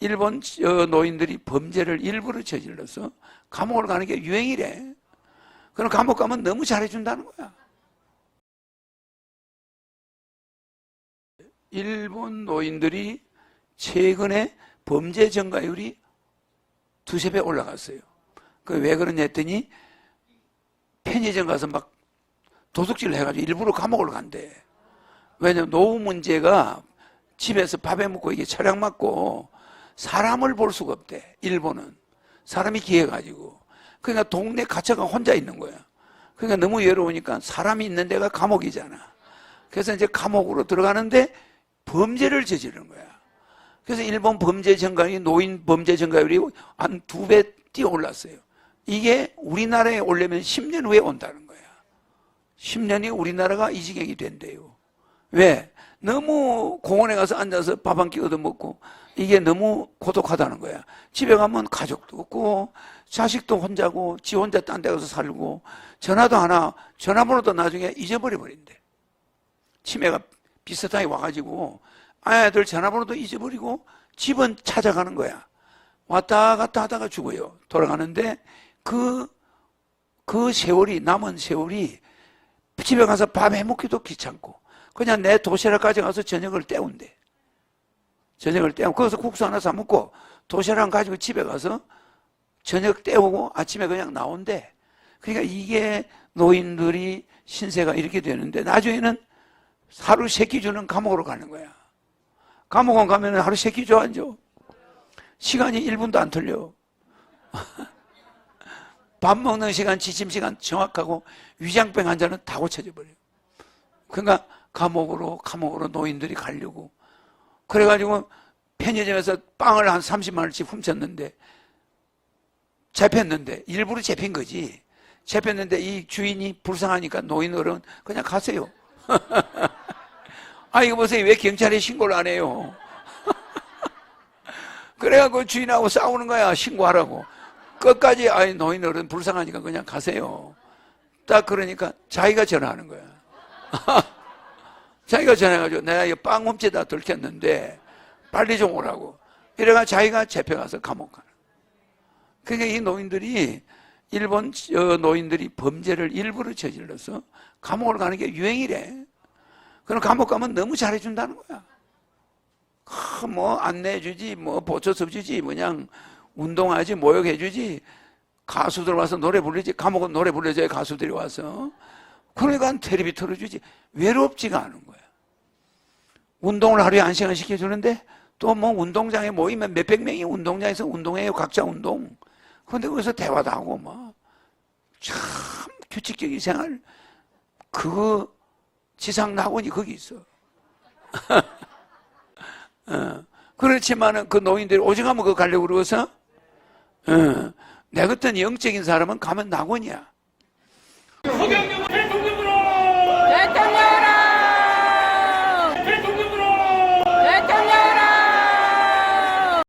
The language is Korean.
일본 어, 노인들이 범죄를 일부러 저질러서 감옥을 가는 게 유행이래. 그럼 감옥 가면 너무 잘해준다는 거야. 일본 노인들이 최근에 범죄 증가율이 두세 배 올라갔어요. 그 왜 그러냐 했더니 편의점 가서 막 도둑질 해가지고 일부러 감옥을 간대. 왜냐면 노후 문제가 집에서 밥해 먹고 이게 철학 맞고 사람을 볼 수가 없대. 일본은 사람이 기해가지고 그러니까 동네 갇혀가 혼자 있는 거야. 그러니까 너무 외로우니까 사람이 있는 데가 감옥이잖아. 그래서 이제 감옥으로 들어가는데 범죄를 저지르는 거야. 그래서 일본 범죄 증가율이 노인 범죄 증가율이 한 두 배 뛰어 올랐어요. 이게 우리나라에 오려면 10년 후에 온다는 거야. 10년이 우리나라가 이 지경이 된대요. 왜? 너무 공원에 가서 앉아서 밥 한 끼 얻어먹고 이게 너무 고독하다는 거야. 집에 가면 가족도 없고 자식도 혼자고 지 혼자 딴 데 가서 살고 전화도 하나 전화번호도 나중에 잊어버려 버린대. 치매가 비슷하게 와가지고 아이들 전화번호도 잊어버리고 집은 찾아가는 거야. 왔다 갔다 하다가 죽어요. 돌아가는데 그, 그 세월이, 남은 세월이 집에 가서 밥 해먹기도 귀찮고 그냥 내 도시락까지 가서 저녁을 때운대. 저녁을 때우고 거기서 국수 하나 사 먹고 도시락 가지고 집에 가서 저녁 때우고 아침에 그냥 나온대. 그러니까 이게 노인들이 신세가 이렇게 되는데 나중에는 하루 세끼 주는 감옥으로 가는 거야. 감옥원 가면 하루 세끼 줘, 안 줘? 시간이 1분도 안 틀려. 밥 먹는 시간, 지침 시간 정확하고 위장병 환자는 다 고쳐져 버려요. 그러니까 감옥으로, 감옥으로 노인들이 가려고. 그래가지고 편의점에서 빵을 한 30만 원씩 훔쳤는데 잡혔는데 일부러 잡힌 거지. 잡혔는데 이 주인이 불쌍하니까 노인 어른 그냥 가세요. 아 이거 보세요 왜 경찰에 신고를 안 해요? 그래갖고 주인하고 싸우는 거야 신고하라고. 끝까지 아이 노인 어른 불쌍하니까 그냥 가세요. 딱 그러니까 자기가 전화하는 거야. 자기가 전화해가지고 내가 이 빵 훔치다 들켰는데 빨리 좀 오라고. 이래가 자기가 잡혀가서 감옥 가는. 그러니까 이 노인들이 일본 어, 노인들이 범죄를 일부러 저질러서 감옥을 가는 게 유행이래. 그럼 감옥 가면 너무 잘해준다는 거야. 아, 뭐 안내해주지, 뭐 보초섭 주지, 그냥 운동하지, 모욕해주지. 가수들 와서 노래 부르지. 감옥은 노래 불러줘야 가수들이 와서. 그러니까 텔레비 틀어주지. 외롭지가 않은 거야. 운동을 하루에 한 시간 시켜주는데 또 뭐 운동장에 모이면 몇백 명이 운동장에서 운동해요. 각자 운동. 그런데 거기서 대화도 하고 뭐. 참 규칙적인 생활. 그거 지상 낙원이 거기 있어. 어, 그렇지만은 그 노인들이 하면 그거 가려고 그러고서 어, 내 같은 영적인 사람은 가면 낙원이야.